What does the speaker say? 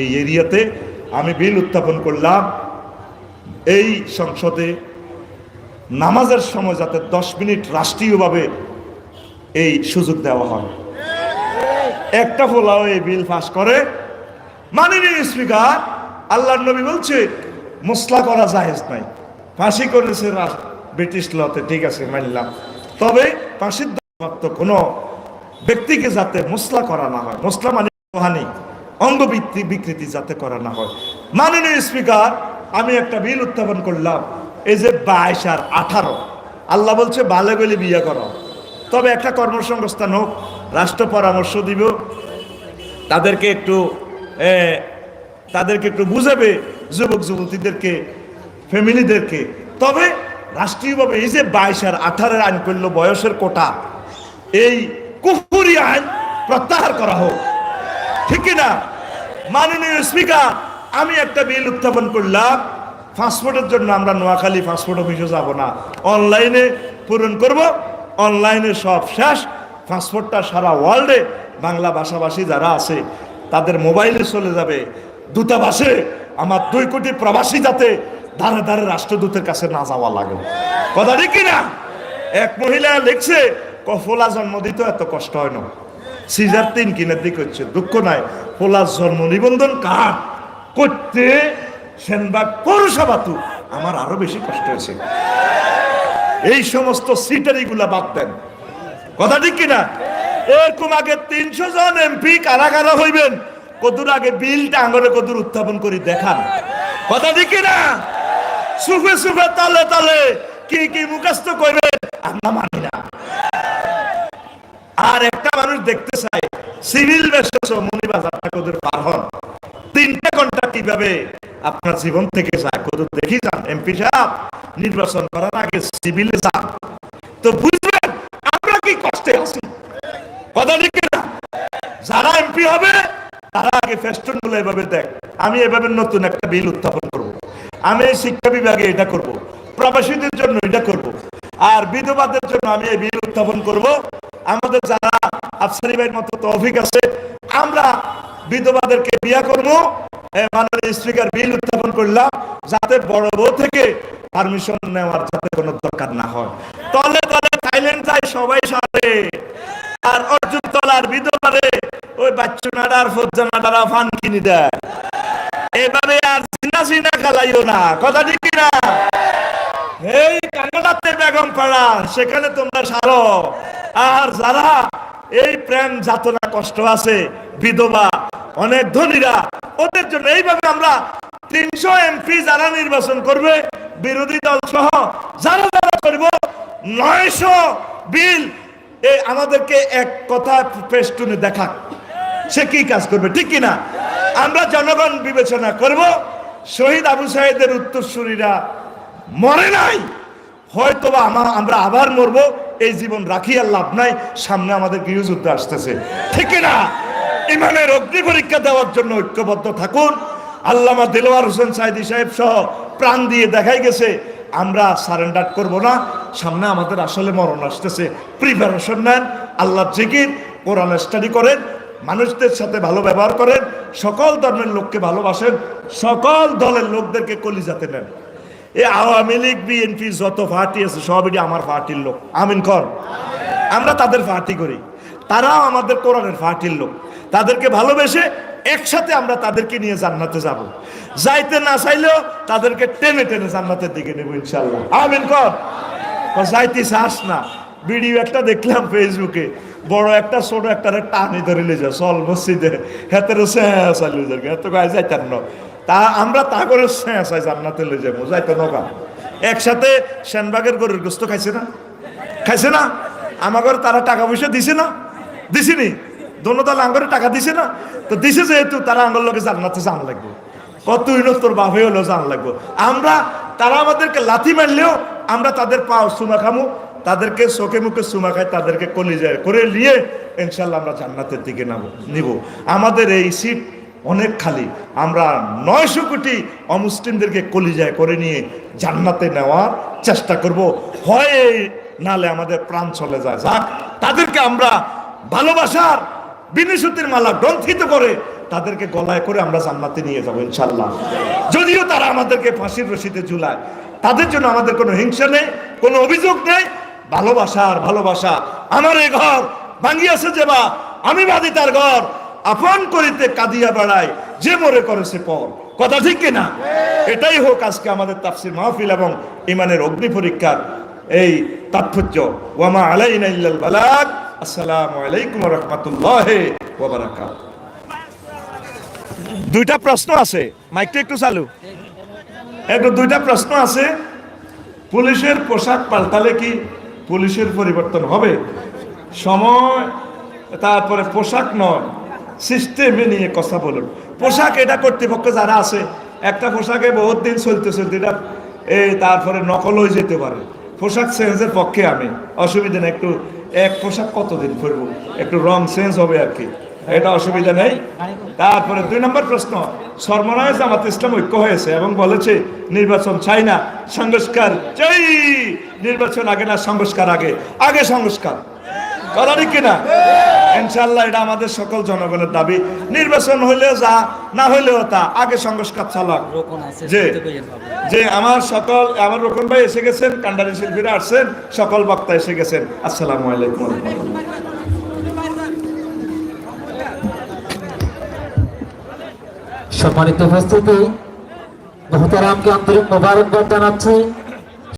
এই এরিয়াতে আমি বিল উত্থাপন করলাম। এই সংসদে নামাজের সময় যাতে দশ মিনিট রাষ্ট্রীয়ভাবে এই সুযোগ দেওয়া হয়। একটা ফোলাও এই বিল পাস করে। মাননীয় স্পিকার আল্লাহ নবী বলছে মুসলা করা জাহেজ নাই। ফাঁসি করেছে ব্রিটিশ লতে, ঠিক আছে, মানলাম। তবে ফাঁসির কোনো ব্যক্তিকে যাতে মুসলা করা না হয়। মুসলা মানে অঙ্গবৃত্তি বিকৃতি যাতে করা না হয়। মাননীয় স্পিকার, আমি একটা বিল উত্থাপন করলাম, এই যে বাইশ আর আঠারো। আল্লাহ বলছে, বালে গলে বিয়ে করো। তবে একটা কর্মসংস্থান হোক, রাষ্ট্র পরামর্শ দিব। তাদেরকে একটু তাদেরকে একটু বুঝাবে, যুবক যুবতীদেরকে, ফ্যামিলিদেরকে। তবে রাষ্ট্রীয়ভাবে এই যে বাইশ আর আঠারোর আইন করল, বয়সের কোটা, এই কুফুরি আইন প্রত্যাহার করা হোক। ঠিক না মাননীয় স্পিকার, আমি একটা বিল উত্থাপন করলাম। পাসপোর্টের জন্য আমরা নোয়াখালী পাসপোর্ট অফিসে যাব না। অনলাইনে পূরণ করব, অনলাইনে সব শেষ। পাসপোর্টটা সারা ওয়ার্ল্ডে বাংলা ভাষাভাষী যারা আছে, তাদের মোবাইলে চলে যাবে। দূতাবাসে আমার দুই কোটি প্রবাসী যাতে ধারে ধারে রাষ্ট্রদূতের কাছে না যাওয়া লাগে। কথা ঠিক কিনা? এক মহিলা লিখছে, কফলা জন্ম দিতে এত কষ্ট হয় না। সিজার তিন কিনের দিক হচ্ছে, দুঃখ নাই। ফোলার জন্ম নিবন্ধন কার্ড করতে সেনবাগ পৌরসভা তু আমার আরও বেশি কষ্ট হয়েছে। এই সমস্ত সিটারিগুলা বাদ দেন। কথা ঠিক কিনা? এরকম আগে তিনশো জন এমপি কারা কারা হইবেন, কদুর আগে বিলটা আঙরে কদুর উত্থাপন করি দেখান। কথা ঠিক কিনা? সুফে সুফে তালে তালে কি কি মুখস্থ করবেন আমরা মানি না। আর দেখতে চাই, সিভিল বেসেস মনি বাজারটা কদুর পার হন তিনটা ঘণ্টা কীভাবে আপনার জীবন থেকে যায় কদুর দেখি যান, এমপি সাহেব, নির্বাচন করার আগে সিভিলে যান তো বুঝবেন আমরা কি কষ্টে আছি কথা ঠিক যারা এমপি হবে, তারা আগে ফেস্টুনগুলো এভাবে দেখ আমি এভাবে নতুন একটা বিল উত্থাপন করব। আমি এই শিক্ষা বিভাগে এটা করব। প্রবাসীদের জন্য এটা করব। আর বিধবাদের জন্য আমি এই বিল উত্থাপন করব। আমাদের যারা আফসারি ভাইয়ের মতো তৌফিক আছে, আমরা বিধবাদেরকে বিয়া করব। মাননীয় স্পিকার বিল উত্থাপন করলাম যাতে বড় বউ থেকে পারমিশন নেওয়ার যাতে কোনো দরকার না হয়। তলে তলে থাইল্যান্ড যায় সবাই সাথে। আর অর্জুন তলার বিধবারে ওই বাচ্চু নাডার, ফজ্জা নাডারা ফান কিনি দেয়। এভাবে আর চিনা চিনা খেলাইও না, কথা ঠিক না এই কানাডাতে বেগম পাড়া সেখানে তোমরা সারো। আর যারা এই প্রেম যাতনা কষ্ট আছে, বিধবা, অনেক ধনীরা, ওদের জন্য এইভাবে আমরা তিনশো এমপি যারা নির্বাচন করবে, বিরোধী দল সহ যারা যারা করব, নয়শো বিল এই আমাদেরকে এক কথা পেস্টুনে দেখা সে কি কাজ করবে, ঠিক কিনা? আমরা জনগণ বিবেচনা করব, শহীদ আবু সাহেদের উত্তরসূরিরা মরে নাই হয়তো বা আমরা আবার মরবো। এই জীবন রাখি আর লাভ নাই, সামনে আমাদের গৃহযুদ্ধ আসতেছে। ঠিক না? ইমানের অগ্নি পরীক্ষা দেওয়ার জন্য ঐক্যবদ্ধ থাকুন। আল্লামা দিলওয়ার হোসেন সাইদি সাহেব সহ প্রাণ দিয়ে দেখাই গেছে, আমরা সারেন্ডার করব না। সামনে আমাদের আসলে মরণ আসতেছে। প্রিপারেশন নেন আল্লাহ জিকির, কোরআন স্টাডি করেন, মানুষদের সাথে ভালো ব্যবহার করেন, সকল ধর্মের লোককে ভালোবাসেন, সকল দলের লোকদেরকে কলিজাতে নেন। এই আওয়ামী লীগ বিএনপি যত পার্টি আছে, সবই আমার পার্টির লোক? আমিন কর। আমরা তাদের পার্টি করি। তারাও আমাদের কোরআনের পার্টির লোক। তাদেরকে ভালোবেসে একসাথে আমরা তাদেরকে নিয়ে জান্নাতে যাব। যাইতে না চাইলেও তাদেরকে টেনে টেনে জান্নাতের দিকে নেব ইনশাল্লাহ আমিন কর। যাইতে চাস না। ভিডিও একটা দেখলাম ফেসবুকে, বড় একটা, ছোট একটা টানি ধরে লেজা চল মসজিদে। হেতের যাবে এত গায়ে যাইতার ন। তা আমরা তা করে চাই জান্নাতে লে যাব, যাইতে নকা একসাথে সেনবাগের গরুর গোস্ত খাইছে না? খাইছে না? আমাদের তারা টাকা পয়সা দিছে না? দিছিনি দোনো দল আঙ্গরে টাকা দিছে না? তো দিছে যেহেতু, তারা আঙ্গর লোকে জান্নাতে জান লাগবে। কত তোর বাপে হলেও জান লাগবো। আমরা, তারা আমাদেরকে লাথি মারলেও আমরা তাদের পা সুমা খামু তাদেরকে চোখে মুখে সুমা খায়, তাদেরকে কলিজায় করে নিয়ে ইনশাল্লাহ আমরা জান্নাতের দিকে নাম, নিব। আমাদের এই সিট অনেক খালি। আমরা নয়শো কোটি অমুসলিমদেরকে কলিজায় করে নিয়ে জান্নাতে নেওয়ার চেষ্টা করব। হয় এই নালে আমাদের প্রাণ চলে যায়। যাক, তাদেরকে আমরা ভালোবাসার বিনিশুতির মালা গ্রন্থিত করে তাদেরকে গলায় করে আমরা জান্নাতে নিয়ে যাব ইনশাল্লাহ যদিও তারা আমাদেরকে ফাঁসির রশিতে ঝুলায়, তাদের জন্য আমাদের কোনো হিংসা নেই, কোনো অভিযোগ নেই ভালোবাসা আর ভালোবাসা। আমার এই ঘর ভাঙ্গিয়াছে যে বা আমি বাদি তার ঘর। আপন করিতে কাঁদিয়া বেড়ায় যে মরে করেছে পর। কথা ঠিক কিনা? এটাই হোক আজকে আমাদের তাফসির মাহফিল এবং ইমানের অগ্নি পরীক্ষার এই তাৎপর্য। ওয়ামা আলাইনা ইল্লাল বালাগ। আসসালামু আলাইকুম ওয়া রাহমাতুল্লাহি ওয়া বারাকাতুহু। দুইটা প্রশ্ন আছে। মাইকটা একটু চালু। একটু দুইটা প্রশ্ন আছে। পুলিশের পোশাক পাল্টালে কি পুলিশের পরিবর্তন হবে। সময়, তারপরে পোশাক নয় সিস্টেমে নিয়ে কথা বলুন। পোশাক এটা কর্তৃপক্ষ যারা আছে, একটা পোশাকে বহুত দিন চলতে চলতে এটা এই তারপরে নকল হয়ে যেতে পারে। পোশাক চেঞ্জের পক্ষে আমি, অসুবিধা নেই, একটু, এক পোশাক কতদিন পরবো? একটু রং চেঞ্জ হবে আর কি। এটা অসুবিধা নেই। তারপরে দুই নম্বর প্রশ্ন সর্বনয় জামাত ইসলাম ঐক্য হয়েছে এবং বলেছে নির্বাচন চাই না সংস্কার চাই। নির্বাচন আগে না সংস্কার আগে। আগে সংস্কার। কথা ঠিক কিনা? ইনশাল্লাহ এটা আমাদের সকল জনগণের দাবি। নির্বাচন হইলেও যা না হইলেও তা। আগে সংস্কার চালাক যে যে আমার সকল আমার ভাই এসে গেছেন কান্ডারি শিল্পীরা আসছেন সকল বক্তা এসে গেছেন। আসসালামু আলাইকুম। সম্মানিত উপস্থিতি মহতারামকে আন্তরিক মোবারকবাদ জানাচ্ছি।